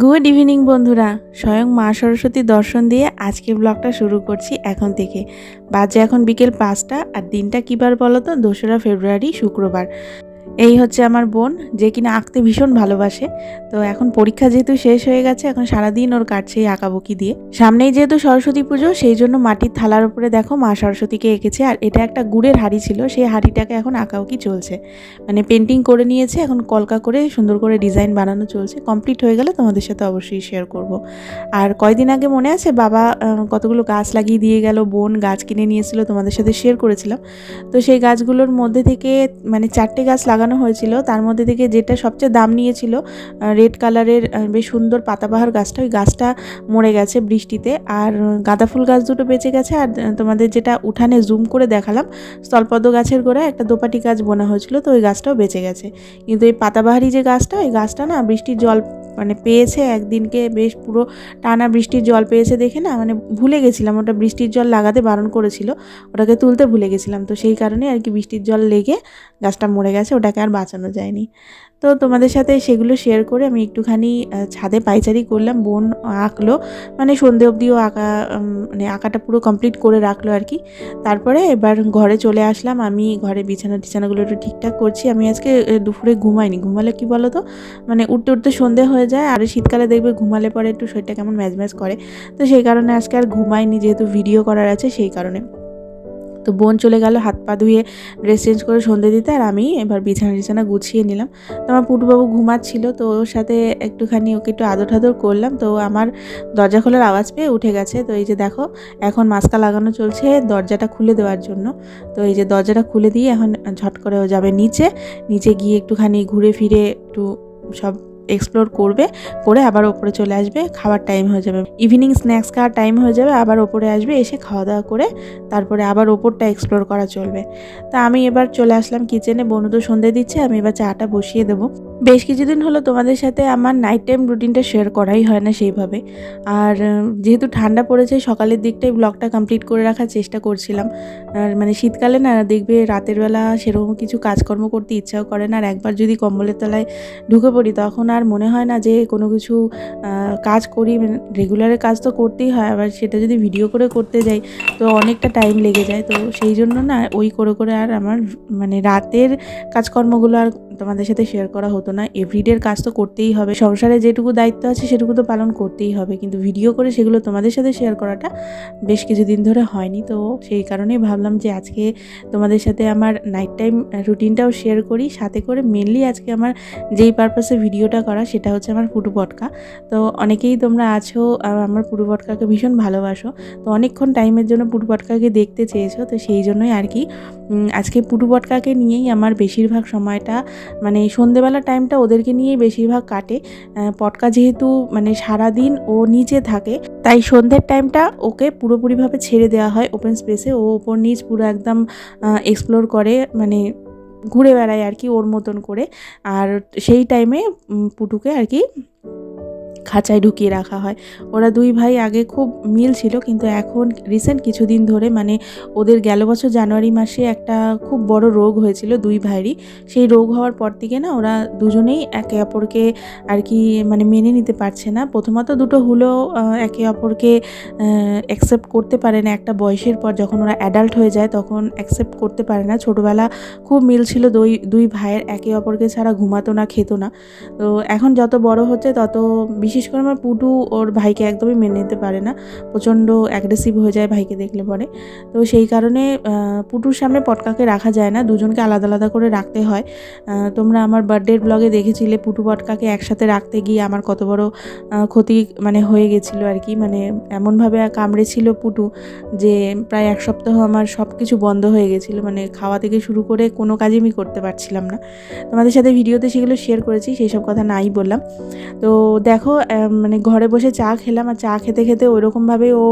Good evening বন্ধুরা। স্বয়ং মা সরস্বতী দর্শন দিয়ে আজকে ব্লগটা শুরু করছি এখন থেকে। বাজে এখন বিকেল পাঁচটা, আর দিনটা কী বার বলো তো? দোসরা ফেব্রুয়ারি শুক্রবার। এই হচ্ছে আমার বোন, যে কিনা আঁকতে ভীষণ ভালোবাসে। তো এখন পরীক্ষা যেহেতু শেষ হয়ে গেছে, এখন সারাদিন ওর কাটছে এই আঁকাবুকি দিয়ে। সামনেই যেহেতু সরস্বতী পুজো, সেই জন্য মাটির থালার উপরে দেখো মা সরস্বতীকে এঁকেছে, আর এটা একটা গুড়ের হাঁড়ি ছিল, সেই হাঁড়িটাকে এখন আঁকাউকি চলছে। মানে পেন্টিং করে নিয়েছে, এখন কলকা করে সুন্দর করে ডিজাইন বানানো চলছে। কমপ্লিট হয়ে গেলে তোমাদের সাথে অবশ্যই শেয়ার করব। আর কয়দিন আগে মনে আছে, বাবা কতগুলো গাছ লাগিয়ে দিয়ে গেল, বোন গাছ কিনে নিয়েছিল তোমাদের সাথে শেয়ার করেছিলাম। তো সেই গাছগুলোর মধ্যে থেকে মানে চারটে গাছ লাগানো হয়েছিল, তার মধ্যে থেকে যেটা সবচেয়ে দাম নিয়েছিল রেড কালারের বেশ সুন্দর পাতাবাহার গাছটা, ওই গাছটা মরে গেছে বৃষ্টিতে। আর গাঁদা ফুল গাছ দুটো বেঁচে গেছে, আর তোমাদের যেটা উঠানে জুম করে দেখালাম, স্থলপদ্ম গাছের গোড়ায় একটা দোপাটি গাছ বোনা হয়েছিল, তো ওই গাছটাও বেঁচে গেছে। কিন্তু এই পাতাবাহারি যে গাছটা, ওই গাছটা না বৃষ্টির জল মানে পেয়েছে একদিনকে বেশ পুরো টানা বৃষ্টির জল পেয়েছে দেখে না মানে ভুলে গেছিলাম। ওটা বৃষ্টির জল লাগাতে বারণ করেছিল, ওটাকে তুলতে ভুলে গেছিলাম। তো সেই কারণে আর কি বৃষ্টির জল লেগে গাছটা মরে গেছে ওটাকে আর বাঁচানো যায়নি। তো তোমাদের সাথে সেগুলো শেয়ার করে আমি একটুখানি ছাদে পাইচারি করলাম, বোন আঁকলো মানে সন্ধে অবধিও আঁকা মানে আঁকাটা পুরো কমপ্লিট করে রাখল আর কি তারপরে এবার ঘরে চলে আসলাম, আমি ঘরে বিছানা টিছানাগুলো একটু ঠিকঠাক করছি। আমি আজকে দুপুরে ঘুমাইনি। ঘুমালে কি বলো তো মানে উঠতে উঠতে সন্ধে হয়ে যায়, আর শীতকালে দেখবে ঘুমালে পরে একটু শরীরটা কেমন ম্যাজ ম্যাজ করে। তো সেই কারণে আজকে আর ঘুমাইনি, যেহেতু ভিডিও করার আছে, সেই কারণে। তো বোন চলে গেল, হাত পা ধুয়ে ড্রেস চেঞ্জ করে সন্ধে দিতে আর আমি এবার বিছানা টিছানা গুছিয়ে নিলাম। তো আমার পুটুবাবু ঘুমাচ্ছিল, তো ওর সাথে একটুখানি ওকে একটু আদর ঠাদর করলাম, তো আমার দরজা খোলার আওয়াজ পেয়ে উঠে গেছে। তো এই যে দেখো, এখন মাস্কা লাগানো চলছে দরজাটা খুলে দেওয়ার জন্য। তো এই যে দরজাটা খুলে দিয়ে এখন ঝট করে যাবে নিচে। নিচে গিয়ে একটুখানি ঘুরে ফিরে একটু সব এক্সপ্লোর করবে, করে আবার ওপরে চলে আসবে, খাওয়ার টাইম হয়ে যাবে। ইভিনিং স্ন্যাক্স খাওয়ার টাইম হয়ে যাবে, আবার ওপরে আসবে, এসে খাওয়া দাওয়া করে তারপরে আবার ওপরটা এক্সপ্লোর করা চলবে। তা আমি এবার চলে আসলাম কিচেনে বনু তো সন্ধে দিচ্ছে, আমি এবার চাটা বসিয়ে দেবো। বেশ কিছুদিন হলো তোমাদের সাথে আমার নাইট টাইম রুটিনটা শেয়ার করাই হয় না সেইভাবে। আর যেহেতু ঠান্ডা পড়েছে, সকালের দিকটাই ব্লগটা কমপ্লিট করে রাখার চেষ্টা করছিলাম। আর মানে শীতকালে না, দেখবে রাতের বেলা সেরকম কিছু কাজকর্ম করতে ইচ্ছাও করে না, আর একবার যদি কম্বলের তলায় ঢুকে পড়ি, তখন আর মনে হয় না যে কোনো কিছু কাজ করি রেগুলারের কাজ তো করতেই হয়, আবার সেটা যদি ভিডিও করে করতে যাই, তো অনেকটা টাইম লেগে যায়। তো সেই জন্য না ওই করে করে আর আমার মানে রাতের কাজকর্মগুলো আর তোমাদের সাথে শেয়ার করা হতো না। এভরিডের কাজ তো করতেই হবে। সংসারে যেটুকু দায়িত্ব আছে, সেটুকু তো পালন করতেই হবে। কিন্তু ভিডিও করে সেগুলো তোমাদের সাথে শেয়ার করাটা বেশ কিছুদিন ধরে হয়নি। তো সেই কারণেই ভাবলাম যে আজকে তোমাদের সাথে আমার নাইট টাইম রুটিনটাও শেয়ার করি। সাথে করে মেনলি আজকে আমার যেই পারপাসে ভিডিওটা করা, সেটা হচ্ছে আমার পুটু পটকা তো অনেকেই তোমরা আছো আমার পুটু পটকাকে ভীষণ ভালোবাসো। তো অনেকক্ষণ টাইমের জন্য পুটু পটকাকে দেখতে চেয়েছো। তো সেই জন্যই আর কি আজকে পুটু পটকাকে নিয়েই আমার বেশিরভাগ সময়টা মানে সন্ধেবেলা টাইমটা ওদেরকে নিয়েই বেশিরভাগ কাটে। পটকা যেহেতু মানে সারাদিন ও নিচে থাকে, তাই সন্ধ্যের টাইমটা ওকে পুরোপুরিভাবে ছেড়ে দেওয়া হয় ওপেন স্পেসে ও ওপর নিচ পুরো একদম এক্সপ্লোর করে মানে ঘুরে বেড়ায় আর কি ওর মতন করে। আর সেই টাইমে পুটুকে আর কি খাঁচায় ঢুকিয়ে রাখা হয়। ওরা দুই ভাই আগে খুব মিল ছিল কিন্তু এখন রিসেন্ট কিছুদিন ধরে মানে ওদের গেল বছর জানুয়ারি মাসে একটা খুব বড় রোগ হয়েছিল দুই ভাইয়েরই। সেই রোগ হওয়ার পর থেকে না ওরা দুজনেই একে অপরকে আর কি মানে মেনে নিতে পারছে না। প্রথমত দুটো আহ, একে অপরকে অ্যাকসেপ্ট করতে পারে না। একটা বয়সের পর যখন ওরা অ্যাডাল্ট হয়ে যায় তখন অ্যাকসেপ্ট করতে পারে না। ছোটোবেলা খুব মিল ছিল দুই দুই ভাইয়ের। একে অপরকে ছাড়া ঘুমাতো না খেতো না। তো এখন যত বড় হচ্ছে তত বিশেষ করে আমার পুটু ওর ভাইকে একদমই মেনে নিতে পারে না। প্রচণ্ড অ্যাগ্রেসিভ হয়ে যায় ভাইকে দেখলে পরে। তো সেই কারণে পুটুর সামনে পটকাকে রাখা যায় না। দুজনকে আলাদা আলাদা করে রাখতে হয়। তোমরা আমার বার্থডের ব্লগে দেখেছিলে পুটু পটকাকে একসাথে রাখতে গিয়ে আমার কত বড় ক্ষতি মানে হয়ে গেছিল আর কি। মানে এমনভাবে কামড়েছিল পুটু যে প্রায় এক সপ্তাহ আমার সব কিছু বন্ধ হয়ে গেছিল। মানে খাওয়া থেকে শুরু করে কোনো কাজই আমি করতে পারছিলাম না। তোমাদের সাথে ভিডিওতে সেগুলো শেয়ার করেছি, সেই সব কথা নাই বললাম। তো দেখো মানে ঘরে বসে চা খেলাম আর চা খেতে খেতে ওইরকমভাবে ও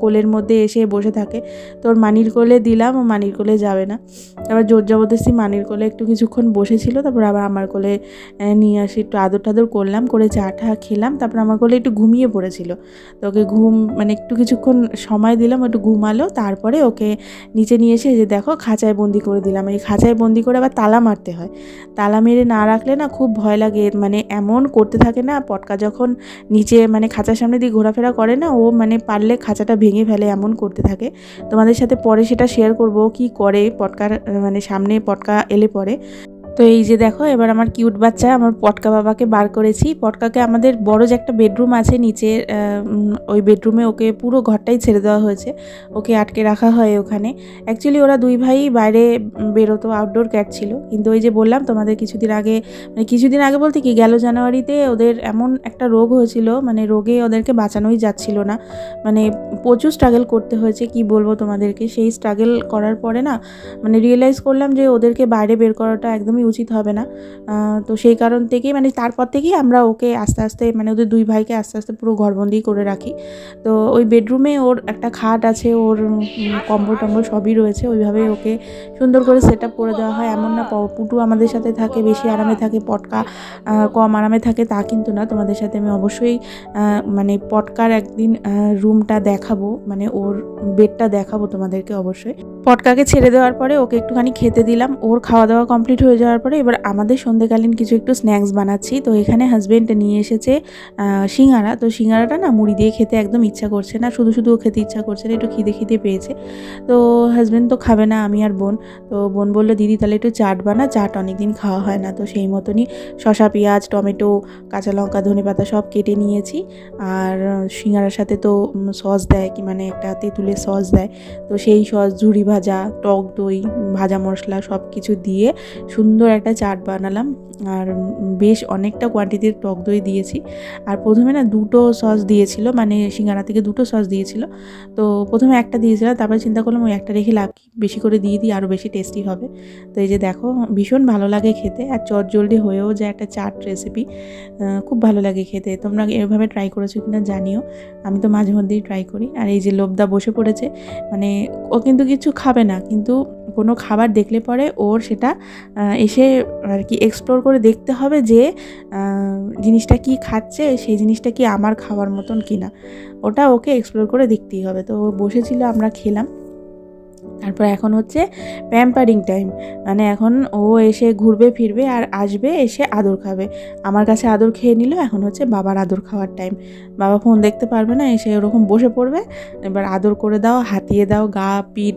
কোলের মধ্যে এসে বসে থাকে। তোর মানির কোলে দিলাম, ও মানির কোলে যাবে না। তারপর জোর জবরদস্তি মানির কোলে একটু কিছুক্ষণ বসেছিল, তারপর আবার আমার কোলে নিয়ে আসি, একটু আদর টাদর করলাম, করে চা টা খেলাম, তারপর আমার কোলে একটু ঘুমিয়ে পড়েছিল। তো ওকে ঘুম মানে একটু কিছুক্ষণ সময় দিলাম, একটু ঘুমালো, তারপরে ওকে নিচে নিয়ে এসে যে দেখো খাঁচায় বন্দি করে দিলাম। এই খাঁচায় বন্দি করে আবার তালা মারতে হয়। তালা মেরে না রাখলে না খুব ভয় লাগে মানে এমন করতে থাকে না, পটকা যখন নিচে মানে খাঁচার সামনে দিয়ে ঘোরাফেরা করে না, ও মানে পারলে খাঁচাটা ভেঙে ফেলে, এমন করতে থাকে। তোমাদের সাথে পরে সেটা শেয়ার করব কি করে, পটকার মানে সামনে পটকা এলে পরে। তো এই যে দেখো, এবার আমার কিউট বাচ্চা, আমার পটকা বাবাকে বার করেছি। পটকাকে আমাদের বড় যে একটা বেডরুম আছে, নিচে ওই বেডরুমে ওকে পুরো ঘরটাই ছেড়ে দেওয়া হয়েছে। ওকে আটকে রাখা হয় ওখানে। অ্যাকচুয়ালি ওরা দুই ভাই বাইরে বেরোতো আউটডোর ক্যাট ছিল। কিন্তু ওই যে বললাম তোমাদের কিছুদিন আগে মানে কিছুদিন আগে বলতে কি, গেল জানুয়ারিতে ওদের এমন একটা রোগ হয়েছিল মানে রোগে ওদেরকে বাঁচানোই যাচ্ছিল না। মানে প্রচুর স্ট্রাগল করতে হয়েছে, কি বলব তোমাদেরকে? সেই স্ট্রাগল করার পরে না মানে রিয়েলাইজ করলাম যে ওদেরকে বাইরে বের করাটা একদমই উচিত হবে না। তো সেই কারণ থেকেই মানে তারপর থেকেই আমরা ওকে আস্তে আস্তে মানে ওদের দুই ভাইকে আস্তে আস্তে পুরো ঘরবন্দি করে রাখি। তো ওই বেডরুমে ওর একটা খাট আছে, ওর কম্বল টম্বল সবই রয়েছে। ওইভাবে ওকে সুন্দর করে সেট আপ করে দেওয়া হয়। এমন না পুটু আমাদের সাথে থাকে, বেশি আরামে থাকে, পটকা কম আরামে থাকে, তা কিন্তু না। তোমাদের সাথে আমি অবশ্যই মানে পটকার একদিন রুমটা দেখাবো মানে ওর বেডটা দেখাবো তোমাদেরকে অবশ্যই। পটকাকে ছেড়ে দেওয়ার পরে ওকে একটুখানি খেতে দিলাম। ওর খাওয়া দাওয়া কমপ্লিট হয়ে যাওয়ার পরে এবার আমাদের সন্ধেকালীন কিছু একটু স্ন্যাক্স বানাচ্ছি। তো এখানে হাজবেন্ড নিয়ে এসেছে সিঙ্গারা। তো সিঙ্গারাটা না মুড়ি দিয়ে খেতে একদম ইচ্ছা করছে না, শুধু শুধু খেতে ইচ্ছা করছে না, একটু খিদে খিদে পেয়েছে। তো হাজবেন্ড তো খাবে না, আমি আর বোন। তো বোন বলল, দিদি, তাহলে একটু চাট বানা, চাট অনেকদিন খাওয়া হয় না। তো সেই মতনই শসা, পেঁয়াজ, টমেটো, কাঁচা লঙ্কা, ধনে পাতা সব কেটে নিয়েছি। আর সিঙ্গারার সাথে তো সস দেয় কি মানে একটা তেঁতুলের সস দেয়। তো সেই সস ঝুড়ি ভাজা, টক দই, ভাজা মশলা সব কিছু দিয়ে সুন্দর একটা চাট বানালাম আর বেশ অনেকটা কোয়ান্টিটির টক দই দিয়েছি। আর প্রথমে না দুটো সস দিয়েছিল মানে সিঙ্গারা থেকে দুটো সস দিয়েছিল। তো প্রথমে একটা দিয়েছিলাম তারপরে চিন্তা করলাম ওই একটা রেখে লাভ কি? বেশি করে দিয়ে দিই আরও বেশি টেস্টি হবে। তো এই যে দেখো ভীষণ ভালো লাগে খেতে আর চট জলদি হয়েও যায় একটা চাট রেসিপি খুব ভালো লাগে খেতে। তোমরা এভাবে ট্রাই করেছ কিনা জানিও আমি তো মাঝে মধ্যেই ট্রাই করি। আর এই যে লোবদা বসে পড়েছে মানে ও কিন্তু কিছু খাবে না কিন্তু কোনো খাবার দেখলে পরে ওর সেটা আহ, এসে আর কি এক্সপ্লোর করে দেখতে হবে যে জিনিসটা কি খাচ্ছে, সেই জিনিসটা কি আমার খাওয়ার মতন কিনা। ওটা ওকে এক্সপ্লোর করে দেখতেই হবে। তো বসেছিল, আমরা খেলাম। তারপর এখন হচ্ছে প্যাম্পারিং টাইম মানে এখন ও এসে ঘুরবে, ফিরবে আর আসবে, এসে আদর খাবে। আমার কাছে আদর খেয়ে নিল, এখন হচ্ছে বাবার আদর খাওয়ার টাইম বাবা ফোন দেখতে পারবে না, এসে ওরকম বসে পড়বে। এবার আদর করে দাও, হাতিয়ে দাও, গা, পিঠ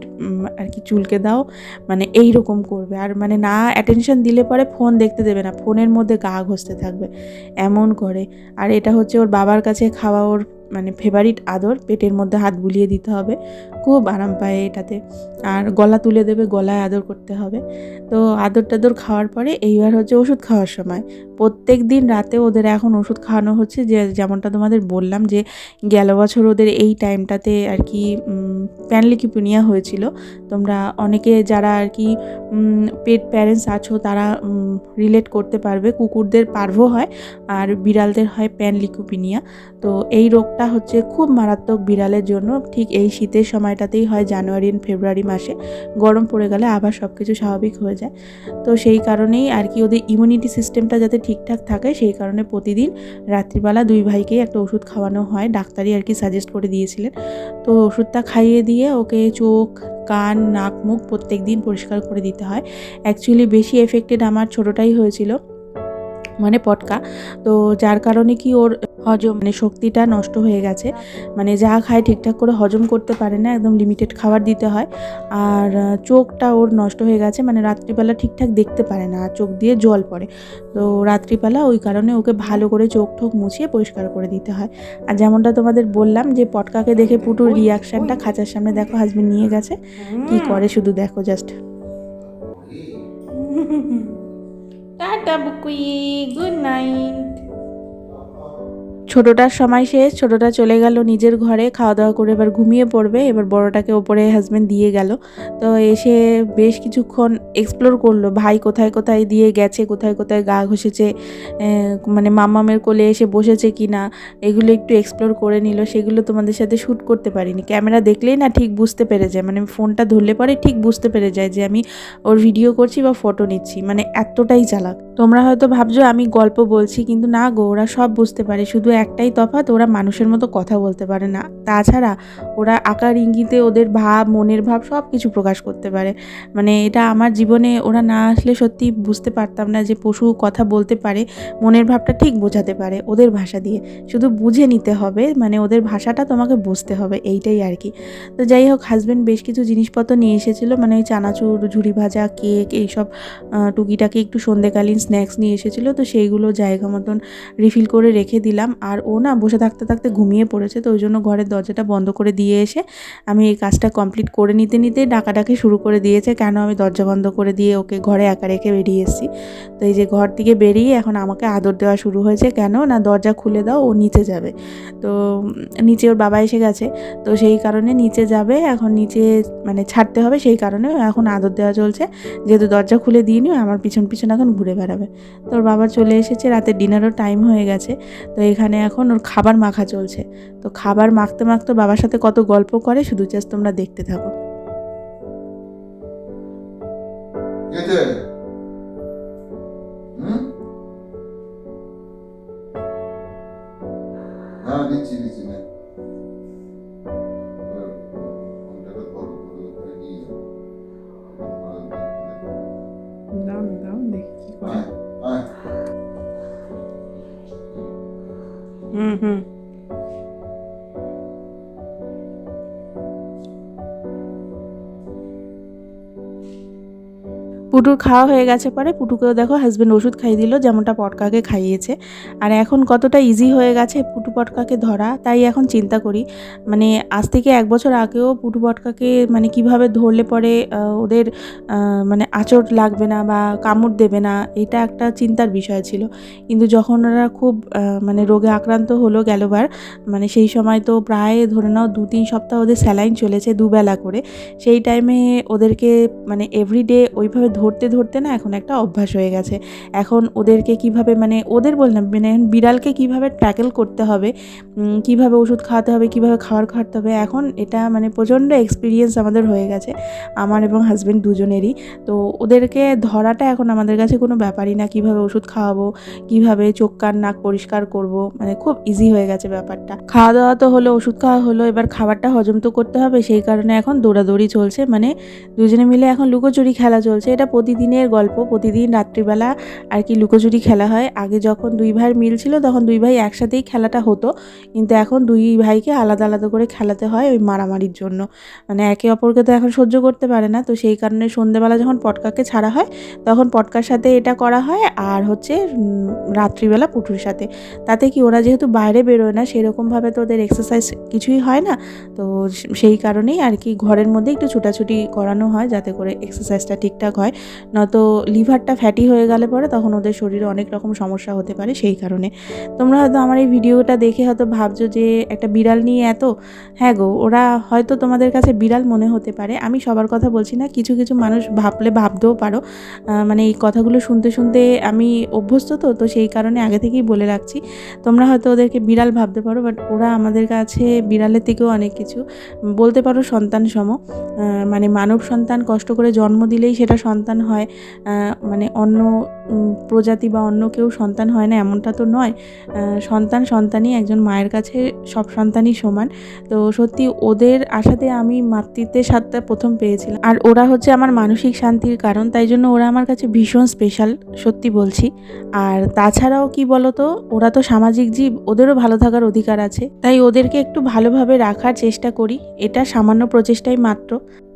আর কি চুলকে দাও। মানে এই রকম করবে। আর মানে না অ্যাটেনশন দিলে পরে ফোন দেখতে দেবে না। ফোনের মধ্যে গা ঘষতে থাকবে। এমন করে। আর এটা হচ্ছে ওর বাবার কাছে খাওয়া, ওর মানে ফেভারিট আদর, পেটের মধ্যে হাত বুলিয়ে দিতে হবে। খুব আরাম পায় এটাতে। আর গলা তুলে দেবে, গলায় আদর করতে হবে। তো আদর টাদর খাওয়ার পরে এইবার হচ্ছে ওষুধ খাওয়ার সময়। প্রত্যেক দিন রাতে ওদের এখন ওষুধ খাওয়ানো হচ্ছে যে, যেমনটা তোমাদের বললাম যে, গেল বছর ওদের এই টাইমটাতে আর কি প্যানলিকিপুনিয়া হয়েছিল। তোমরা অনেকে যারা আর কি পেট প্যারেন্টস আছো, তারা রিলেট করতে পারবে। কুকুরদের পার্ভো হয়, আর বিড়ালদের হয় প্যানলিকুপিনিয়া তো এই রোগটা হচ্ছে খুব মারাত্মক বিড়ালের জন্য। ঠিক এই শীতের সময়টাতেই হয় জানুয়ারি ফেব্রুয়ারি মাসে। গরম পড়ে গেলে আবার সব কিছু স্বাভাবিক হয়ে যায়। তো সেই কারণেই আর কি ওদের ইমিউনিটি সিস্টেমটা যাতে ঠিকঠাক থাকে, সেই কারণে প্রতিদিন রাত্রিবেলা দুই ভাইকেই একটা ওষুধ খাওয়ানো হয়। ডাক্তারই আর কি সাজেস্ট করে দিয়েছিলেন। তো ওষুধটা খাইয়ে দিয়ে ওকে চোখ, কান, নাক, মুখ প্রত্যেক দিন পরিষ্কার করে দিতে হয়। অ্যাকচুয়ালি বেশি এফেক্টেড আমার ছোটোটাই হয়েছিল মানে পটকা। তো যার কারণে কি ওর হজম মানে শক্তিটা নষ্ট হয়ে গেছে। মানে যা খায় ঠিকঠাক করে হজম করতে পারে না, একদম লিমিটেড খাবার দিতে হয়। আর চোখটা ওর নষ্ট হয়ে গেছে মানে রাত্রিবেলা ঠিকঠাক দেখতে পারে না, আর চোখ দিয়ে জল পড়ে। তো রাত্রিবেলা ওই কারণে ওকে ভালো করে চোখ ঠোক মুছিয়ে পরিষ্কার করে দিতে হয়। আর যেমনটা তোমাদের বললাম যে, পটকাকে দেখে পুটুর রিয়াকশানটা খাঁচার সামনে দেখো হাজবেন্ড নিয়ে গেছে। কি করে শুধু দেখো জাস্ট টাটা, বুকুই। গুড নাইট ছোটটার সময় শেষ ছোটটা চলে গেল নিজের ঘরে খাওয়া দাওয়া করে এবার ঘুমিয়ে পড়বে। এবার বড়টাকে ওপরে হাজব্যান্ড দিয়ে গেল। তো এসে বেশ কিছুক্ষণ এক্সপ্লোর করল, ভাই কোথায় কোথায় দিয়ে গেছে, কোথায় কোথায় গা ঘষেছে মানে মামামের কোলে এসে বসেছে কি না এগুলো একটু এক্সপ্লোর করে নিল। সেগুলো তোমাদের সাথে শ্যুট করতে পারিনি। ক্যামেরা দেখলেই না ঠিক বুঝতে পেরে যায়। মানে ফোনটা ধরলে পরে ঠিক বুঝতে পেরে যায় যে আমি ওর ভিডিও করছি বা ফটো নিচ্ছি। মানে এতটাই চালাক। তোমরা হয়তো ভাবছ আমি গল্প বলছি, কিন্তু না গো, ওরা সব বুঝতে পারে। শুধু একটাই তফাৎ, ওরা মানুষের মতো কথা বলতে পারে না। তাছাড়া ওরা আকার ইঙ্গিতে ওদের ভাব, মনের ভাব সব কিছু প্রকাশ করতে পারে। মানে এটা আমার জীবনে ওরা না আসলে সত্যি বুঝতে পারতাম না যে পশু কথা বলতে পারে, মনের ভাবটা ঠিক বোঝাতে পারে ওদের ভাষা দিয়ে। শুধু বুঝে নিতে হবে মানে ওদের ভাষাটা তোমাকে বুঝতে হবে, এইটাই আর কি। তো যাই হোক হাজব্যান্ড বেশ কিছু জিনিসপত্র নিয়ে এসেছিল মানে ওই চানাচুর, ঝুড়ি ভাজা, কেক, এইসব টুকিটাকি একটু সন্ধেকালীন স্ন্যাক্স নিয়ে এসেছিল, তো সেইগুলো জায়গা মতন রিফিল করে রেখে দিলাম। আর ও না বসে থাকতে থাকতে ঘুমিয়ে পড়েছে, তো ওই জন্য ঘরের দরজাটা বন্ধ করে দিয়ে এসে আমি এই কাজটা কমপ্লিট করে নিতে নিতে ডাকাডাকি শুরু করে দিয়েছে। কেন আমি দরজা বন্ধ করে দিয়ে ওকে ঘরে একা রেখে বেরিয়ে এসেছি? তো এই যে ঘর থেকে বেরিয়ে এখন আমাকে আদর দেওয়া শুরু হয়েছে। কেন? না, দরজা খুলে দাও, ও নিচে যাবে। তো নিচে ওর বাবা এসে গেছে, তো সেই কারণে নিচে যাবে, এখন নিচে মানে ছাড়তে হবে, সেই কারণে এখন আদর দেওয়া চলছে। যেহেতু দরজা খুলে দিয়ে নিও আমার পিছন পিছন এখন ঘুরে বেড়াবে। তো ওর বাবা চলে এসেছে রাতে ডিনারও টাইম হয়ে গেছে। তো এখানে এখন ওর খাবার মাখা চলছে। তো খাবার মাখতে মাখতে বাবার সাথে কত গল্প করে, শুধু চাষ তোমরা দেখতে থাকো। হ্যাঁ দিচ্ছি পুটুর খাওয়া হয়ে গেছে পরে পুটুকেও দেখো হাজব্যান্ড ওষুধ খাইয়ে দিল, যেমনটা পটকাকে খাইয়েছে। আর এখন কতটা ইজি হয়ে গেছে পুটু পটকাকে ধরা, তাই এখন চিন্তা করি। মানে আজ থেকে এক বছর আগেও পুটু পটকাকে মানে কীভাবে ধরলে পরে ওদের মানে আচর লাগবে না বা কামড় দেবে না, এটা একটা চিন্তার বিষয় ছিল। কিন্তু যখন ওরা খুব মানে রোগে আক্রান্ত হলো গেলবার মানে সেই সময় তো প্রায় ধরে নাও দু তিন সপ্তাহ ওদের স্যালাইন চলেছে দুবেলা করে। সেই টাইমে ওদেরকে মানে এভরিডে ওইভাবে ধরতে ধরতে না এখন একটা অভ্যাস হয়ে গেছে। এখন ওদেরকে কীভাবে মানে ওদের বললাম মানে বিড়ালকে কীভাবে ট্যাকেল করতে হবে কীভাবে ওষুধ খাওয়াতে হবে, কীভাবে খাবার খাওয়াতে হবে, এখন এটা মানে প্রচণ্ড এক্সপিরিয়েন্স আমাদের হয়ে গেছে, আমার এবং হাজব্যান্ড দুজনেরই। তো ওদেরকে ধরাটা এখন আমাদের কাছে কোনো ব্যাপারই না, কীভাবে ওষুধ খাওয়াবো, কীভাবে চোখ কান নাক পরিষ্কার করব মানে খুব ইজি হয়ে গেছে ব্যাপারটা। খাওয়া দাওয়া তো হলো, ওষুধ খাওয়া হলো, এবার খাবারটা হজম তো করতে হবে, সেই কারণে এখন দৌড়াদৌড়ি চলছে মানে দুজনে মিলে এখন লুকোচুরি খেলা চলছে, এটা প্রতিদিনের গল্প, প্রতিদিন রাত্রিবেলা আর কি লুকোচুরি খেলা হয়। আগে যখন দুই ভাইয়ের মিল ছিল, তখন দুই ভাই একসাথেই খেলাটা হতো। কিন্তু এখন দুই ভাইকে আলাদা আলাদা করে খেলাতে হয় ওই মারামারির জন্য। মানে একে অপরকে তো এখন সহ্য করতে পারে না। তো সেই কারণে সন্ধেবেলা যখন পটকাকে ছাড়া হয়, তখন পটকার সাথে এটা করা হয় আর হচ্ছে রাত্রিবেলা পুটুর সাথে। তাতে কি ওরা যেহেতু বাইরে বেরোয় না, সেরকমভাবে তো ওদের এক্সারসাইজ কিছুই হয় না। তো সেই কারণেই আর কি ঘরের মধ্যে একটু ছুটাছুটি করানো হয়, যাতে করে এক্সারসাইজটা ঠিকঠাক হয়। নয়তো লিভারটা ফ্যাটি হয়ে গেলে পরে তখন ওদের শরীরে অনেক রকম সমস্যা হতে পারে সেই কারণে। তোমরা হয়তো আমার এই ভিডিওটা দেখে হয়তো ভাবছ যে একটা বিড়াল নিয়ে এত হ্যাঁ গো, ওরা হয়তো তোমাদের কাছে বিড়াল মনে হতে পারে। আমি সবার কথা বলছি না, কিছু কিছু মানুষ ভাবলে ভাবতেও পারো। মানে এই কথাগুলো শুনতে শুনতে আমি অভ্যস্ত তো তো সেই কারণে আগে থেকেই বলে রাখছি। তোমরা হয়তো ওদেরকে বিড়াল ভাবতে পারো বাট ওরা আমাদের কাছে বিড়ালের থেকেও অনেক কিছু। বলতে পারো সন্তান সম মানে মানব সন্তান কষ্ট করে জন্ম দিলেই সেটা সন্তান সন্তান হয় মানে অন্য প্রজাতি বা অন্য কেউ সন্তান হয় না, এমনটা তো নয়। সন্তান সন্তানই একজন মায়ের কাছে সব সন্তানই সমান। তো সত্যি ওদের আশাতে আমি মাতৃত্বের স্বাদটা প্রথম পেয়েছিলাম। আর ওরা হচ্ছে আমার মানসিক শান্তির কারণ, তাই জন্য ওরা আমার কাছে ভীষণ স্পেশাল সত্যি বলছি। আর তাছাড়াও কি বলতো, ওরা তো সামাজিক জীব, ওদেরও ভালো থাকার অধিকার আছে। তাই ওদেরকে একটু ভালোভাবে রাখার চেষ্টা করি, এটা সামান্য প্রচেষ্টাই মাত্র।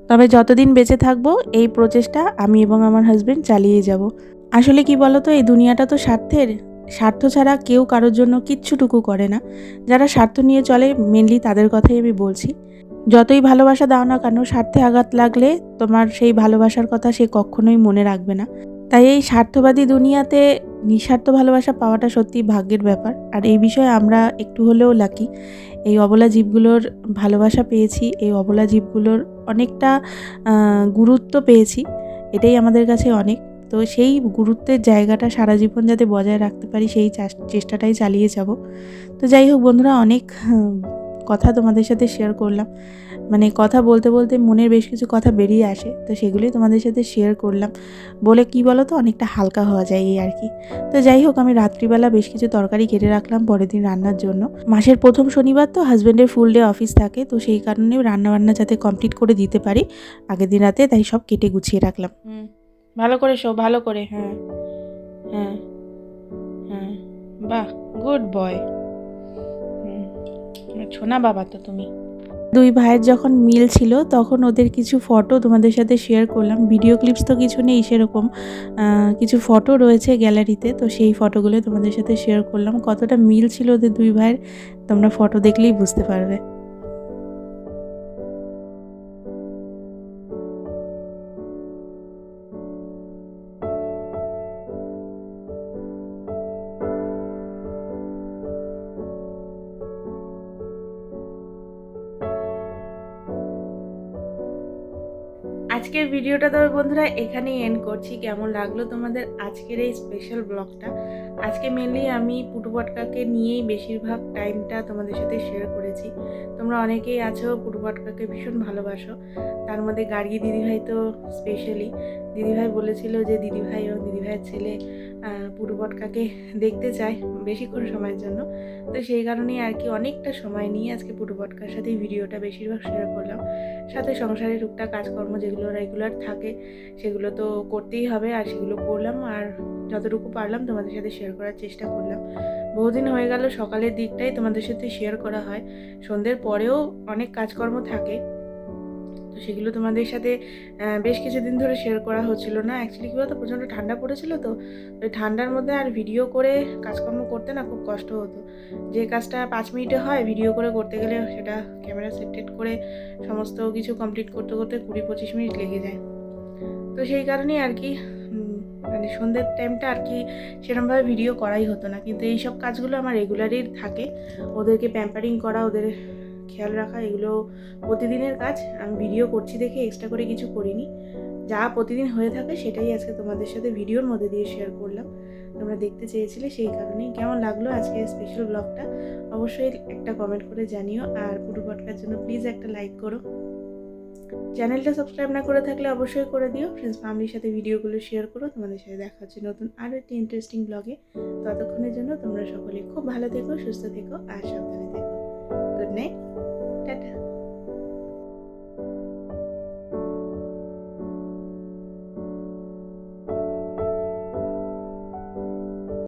তবে যতদিন বেঁচে থাকব, এই প্রচেষ্টা আমি এবং আমার হাজব্যান্ড চালিয়ে যাব। আসলে কি বলতো, এই দুনিয়াটা তো স্বার্থের। স্বার্থ ছাড়া কেউ কারোর জন্য কিচ্ছুটুকু করে না। যারা স্বার্থ নিয়ে চলে মেনলি তাদের কথাই আমি বলছি। যতই ভালোবাসা দাও না কেন, স্বার্থে আঘাত লাগলে তোমার সেই ভালোবাসার কথা সে কখনোই মনে রাখবে না। তাই এই স্বার্থবাদী দুনিয়াতে নিঃস্বার্থ ভালোবাসা পাওয়াটা সত্যি ভাগ্যের ব্যাপার। আর এই বিষয়ে আমরা একটু হলেও লাকি। এই অবলা জীবগুলোর ভালোবাসা পেয়েছি, এই অবলা জীবগুলোর অনেকটা গুরুত্ব পেয়েছি, এটাই আমাদের কাছে অনেক। তো সেই গুরুত্বের জায়গাটা সারা জীবন যাতে বজায় রাখতে পারি, সেই চেষ্টাটাই চালিয়ে যাব। তো যাই হোক বন্ধুরা, অনেক কথা তোমাদের সাথে শেয়ার করলাম। মানে কথা বলতে বলতে মনের বেশ কিছু কথা বেরিয়ে আসে, তো সেগুলোই তোমাদের সাথে শেয়ার করলাম। বলে কি বলো তো অনেকটা হালকা হওয়া যায় এই আর কি তো যাই হোক, আমি রাত্রিবেলা বেশ কিছু তরকারি কেটে রাখলাম পরের দিন রান্নার জন্য। মাসের প্রথম শনিবার তো হাজব্যান্ডের ফুল ডে অফিস থাকে, তো সেই কারণে রান্না বান্না যাতে কমপ্লিট করে দিতে পারি, আগের দিন রাতে তাই সব কেটে গুছিয়ে রাখলাম। ভালো করে শো ভালো করে হ্যাঁ হ্যাঁ হ্যাঁ বাহ গুড বয় ছোনা বাবা তো তুমি? দুই ভাইয়ের যখন মিল ছিল, তখন ওদের কিছু ফটো তোমাদের সাথে শেয়ার করলাম। ভিডিও ক্লিপস তো কিছু নেই সেরকম। কিছু ফটো রয়েছে গ্যালারিতে তো সেই ফটোগুলো তোমাদের সাথে শেয়ার করলাম। কতটা মিল ছিল ওদের দুই ভাইয়ের, তোমরা ফটো দেখলেই বুঝতে পারবে। ভিডিওটা তবে বন্ধুরা এখানেই এন্ড করছি। কেমন লাগল তোমাদের আজকের এই স্পেশাল ব্লগটা আজকে মেনলি আমি পুটু পটকাকে নিয়েই বেশিরভাগ টাইমটা তোমাদের সাথে শেয়ার করেছি। তোমরা অনেকেই আছো পুটু পটকাকে ভীষণ ভালোবাসো। তার মধ্যে গার্গী দিদিভাই তো স্পেশালি দিদিভাই বলেছিল যে দিদিভাই ও দিদিভাইয়ের ছেলে আহ, পটকাকে দেখতে চায় বেশিক্ষণ সময়ের জন্য। তো সেই কারণেই আর কি অনেকটা সময় নিয়ে আজকে পুটু পটকার সাথে ভিডিওটা বেশিরভাগ শেয়ার করলাম। সাথে সংসারের টুকটাক কাজকর্ম যেগুলো রেগুলার থাকে সেগুলো তো করতেই হবে আর সেগুলো করলাম আর যতটুকু পারলাম তোমাদের সাথে শেয়ার করার চেষ্টা করলাম। বহুদিন হয়ে গেল সকালের দিকটাই তোমাদের সাথে শেয়ার করা হয়। সন্ধ্যের পরেও অনেক কাজকর্ম থাকে। তো সেগুলো তোমাদের সাথে বেশ কিছুদিন ধরে শেয়ার করা হচ্ছিল না। অ্যাকচুয়ালি কী বলতো, প্রচণ্ড ঠান্ডা পড়েছিল তো। ওই ঠান্ডার মধ্যে আর ভিডিও করে কাজকর্ম করতে না খুব কষ্ট হতো। যে কাজটা পাঁচ মিনিটে হয় ভিডিও করে করতে গেলে সেটা ক্যামেরা সেটেড করে সমস্ত কিছু কমপ্লিট করতে করতে কুড়ি পঁচিশ মিনিট লেগে যায়। তো সেই কারণেই আর কি মানে সন্ধ্যের টাইমটা আর কি সেরকমভাবে ভিডিও করাই হতো না। কিন্তু এই সব কাজগুলো আমার রেগুলারই থাকে। ওদেরকে প্যাম্পারিং করা, ওদের খেয়াল রাখা, এগুলো প্রতিদিনের কাজ। আমি ভিডিও করছি দেখে এক্সট্রা করে কিছু করিনি। যা প্রতিদিন হয়ে থাকে সেটাই আজকে তোমাদের সাথে ভিডিওর মধ্যে দিয়ে শেয়ার করলাম। তোমরা দেখতে চেয়েছিলে সেই কারণেই। কেমন লাগল আজকে স্পেশাল ব্লগটা অবশ্যই একটা কমেন্ট করে জানিও। আর পুরো পটকার জন্য প্লিজ একটা লাইক করো। চ্যানেলটা সাবস্ক্রাইব না করে থাকলে অবশ্যই করে দিও। ফ্রেন্ডস ফ্যামিলির সাথে ভিডিওগুলো শেয়ার করো। তোমাদের সাথে দেখা হচ্ছে নতুন আরও একটি ইন্টারেস্টিং ব্লগে ততক্ষণের জন্য তোমরা সকলে খুব ভালো থেকো, সুস্থ থেকো, আর সাবধানে থেকো। Good night